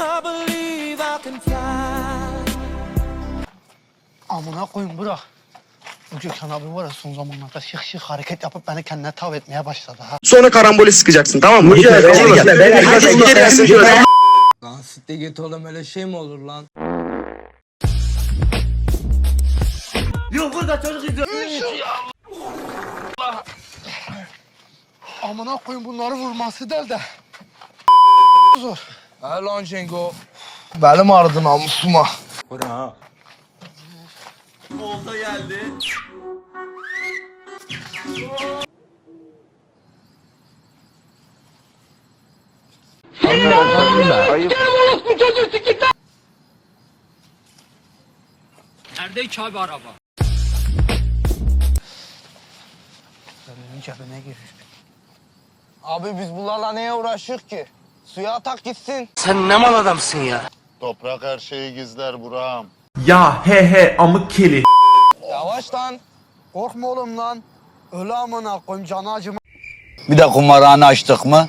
I believe I can fly. Amına koyun bırak. Bu Gökhan abi var ya son zamanlarda şık şık hareket yapıp beni kendine tav etmeye başladı ha. Sonra karambole sıkacaksın tamam mı? Gel. Herkes içeri gelsin şöyle. Lan sitte git oğlum öyle şey mi olur lan? Amına koyun bunları vurması del de. Zor. He lan Cengo. Belim ağrıdı namusuma. Nerede ki abi araba? Önünün cebine girir. Abi biz bunlarla neye uğraşıyoruz ki? Suya atak gitsin. Toprak her şeyi gizler Burak'ım. Ya he he amık keli. Yavaş lan. Korkma oğlum lan. Öyle amına koyayım canı acıma. Bir de kumarhane açtık mı